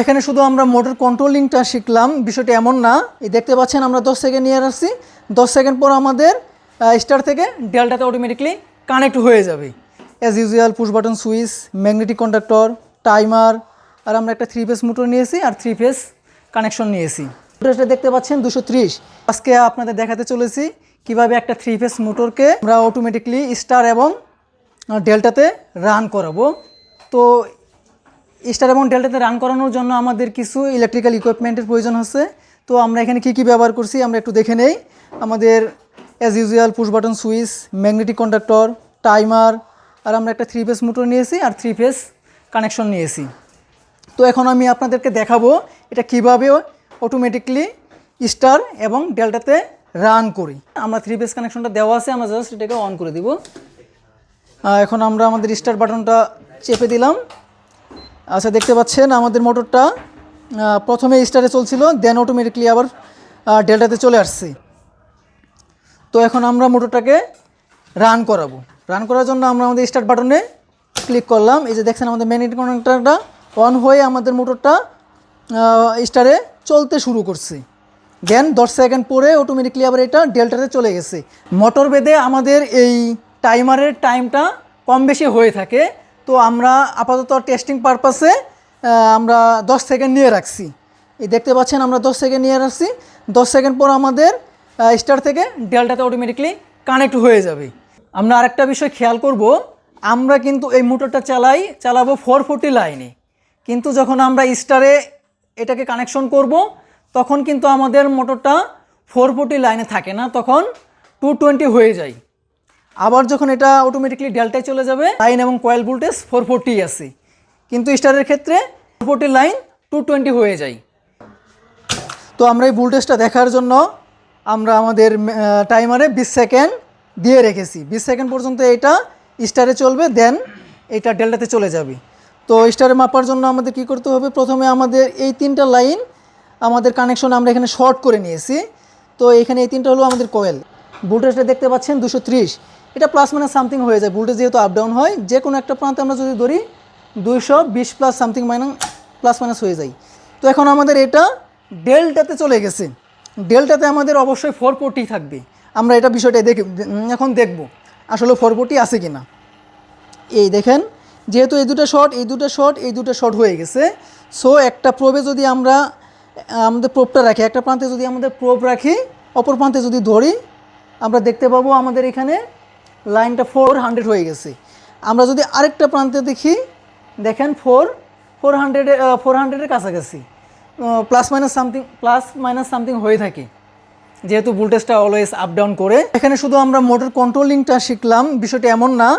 এখানে শুধু আমরা মোটর কন্ট্রোলিংটা শিখলাম, বিষয়টা এমন না। এই দেখতে পাচ্ছেন আমরা দশ সেকেন্ড নিয়ে আসছি। দশ সেকেন্ড পর আমাদের স্টার থেকে ডেলটাতে অটোমেটিকলি কানেক্ট হয়ে যাবে। As usual push button switch magnetic conductor timer আর আমরা একটা থ্রি ফেস মোটর নিয়েছি আর থ্রি ফেস কানেকশন নিয়েছি। মোটরটা দেখতে পাচ্ছেন দুশো আজকে আপনাদের দেখাতে চলেছি কীভাবে একটা থ্রি ফেস মোটরকে আমরা অটোমেটিকলি স্টার এবং ডেল্টাতে রান করাবো। তো স্টার এবং ডেল্টাতে রান করানোর জন্য আমাদের কিছু ইলেকট্রিক্যাল ইকুইপমেন্টের প্রয়োজন হচ্ছে। তো আমরা এখানে কি কি ব্যবহার করছি, আমরা একটু দেখে নেই। আমাদের as usual push button switch magnetic conductor timer আর আমরা একটা থ্রি ফেস মোটর নিয়েছি আর থ্রি ফেস কানেকশন নিয়েছি। তো এখন আমি আপনাদেরকে দেখাবো এটা কীভাবে অটোমেটিকলি স্টার এবং ডেল্টাতে রান করি। আমরা থ্রি ফেস কানেকশনটা দেওয়া আছে, আমরা জাস্ট এটাকে অন করে দিব। এখন আমরা আমাদের স্টার বাটনটা চেপে দিলাম। আচ্ছা দেখতে পাচ্ছেন আমাদের মোটরটা প্রথমে স্টারে চলছিল দেন অটোমেটিকলি আবার ডেল্টাতে চলে আসছে। তো এখন আমরা মোটরটাকে রান করাবো। রান করার জন্য আমরা আমাদের স্টার্ট বাটনে ক্লিক করলাম। এই যে দেখছেন আমাদের ম্যাগনেটিক কানেক্টরটা অন হয়ে আমাদের মোটরটা স্টারে চলতে শুরু করছে। দেন দশ সেকেন্ড পরে অটোমেটিকলি আবার এটা ডেল্টাতে চলে গেছে। মোটর বেদে আমাদের এই টাইমারের টাইমটা কম বেশি হয়ে থাকে। তো আমরা আপাতত টেস্টিং পারপাসে আমরা দশ সেকেন্ড নিয়ে রাখছি। এই দেখতে পাচ্ছেন আমরা দশ সেকেন্ড নিয়ে রাখছি। দশ সেকেন্ড পর আমাদের স্টার থেকে ডেল্টাতে অটোমেটিকলি কানেক্ট হয়ে যাবে। আমরা আরেকটা বিষয় খেয়াল করব, আমরা কিন্তু এই মোটরটা চালাই, চালাবো ফোর ফোরটি লাইনে কিন্তু যখন আমরা স্টারে এটাকে কানেকশন করব, তখন কিন্তু আমাদের মোটরটা ফোর ফোরটি লাইনে থাকে না, তখন টু টোয়েন্টি হয়ে যায়। আবার যখন এটা অটোমেটিকলি ডেল্টায় চলে যাবে লাইন এবং কয়েল ভোল্টেজ ফোর ফোরটি আছে কিন্তু স্টারের ক্ষেত্রে four forty line two twenty হয়ে যায়। তো আমরা এই ভোল্টেজটা দেখার জন্য আমরা আমাদের টাইমারে বিশ সেকেন্ড দিয়ে রেখেছি। বিশ সেকেন্ড পর্যন্ত এটা স্টারে চলবে দেন এটা ডেল্টাতে চলে যাবে। তো স্টারে মাপার জন্য আমাদের কি করতে হবে? প্রথমে আমাদের এই তিনটা লাইন আমাদের কানেকশন আমরা এখানে শর্ট করে নিয়েছি। তো এখানে এই তিনটা হলো আমাদের কয়েল ভোল্টেজটা দেখতে পাচ্ছেন দুশো এটা প্লাস মাইনাস সামথিং হয়ে যায়। ভোল্টেজ যেহেতু আপ ডাউন হয় যে কোনো একটা প্রান্তে আমরা যদি ধরি, দুইশো বিশ plus something minus plus minus হয়ে যায়। তো এখন আমাদের এটা ডেল্টাতে চলে গেছে। ডেল্টাতে আমাদের অবশ্যই ফোর ফোরটি থাকবে। আমরা এটা বিষয়টা দেখে এখন দেখব আসলে ফোর ফোরটি আছে কি না এই দেখেন, যেহেতু এই দুটো শর্ট এই দুটো শর্ট এই দুটো শর্ট হয়ে গেছে। সো একটা প্রোবে যদি আমরা আমাদের প্রোপটা রাখি, একটা প্রান্তে যদি আমাদের প্রোপ রাখি, অপর প্রান্তে যদি ধরি, আমরা দেখতে পাবো আমাদের এখানে লাইনটা ফোর হান্ড্রেড হয়ে গেছে। আমরা যদি আরেকটা প্রান্তে দেখি, দেখেন ফোর ফোর হান্ড্রেডে ফোর হান্ড্রেডের কাছাকাছি। Plus minus something plus minus something হয়ে থাকে। যেহেতু ভোল্টেজটা অলওয়েজ আপ ডাউন করে। এখানে শুধু আমরা মোটর কন্ট্রোলিংটা শিখলাম। বিষয়টা এমন না,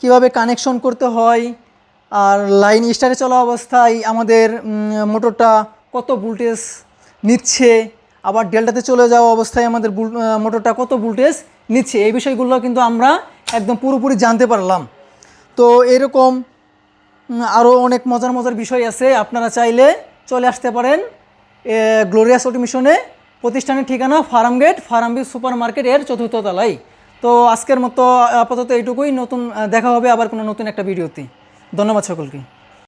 কীভাবে কানেকশন করতে হয়, আর লাইন স্টারে চলা অবস্থায় আমাদের মোটরটা কত ভোল্টেজ নিচ্ছে, আবার ডেল্টাতে চলে যাওয়া অবস্থায় আমাদের মোটরটা কত ভোল্টেজ নিচ্ছে। এই বিষয়গুলো কিন্তু আমরা একদম পুরোপুরি জানতে পারলাম। তো এরকম আরও অনেক মজার মজার বিষয় আছে। আপনারা চাইলে চলে আসতে পারেন গ্লোরিয়াস অটোমিশনে প্রতিষ্ঠানের ঠিকানা Farmgate, Farmview supermarket এর চতুর্থ তলায়। তো আজকের মতো, আপাতত এইটুকুই। নতুন দেখা হবে আবার কোনো নতুন একটা ভিডিওতে। ধন্যবাদ সকলকে।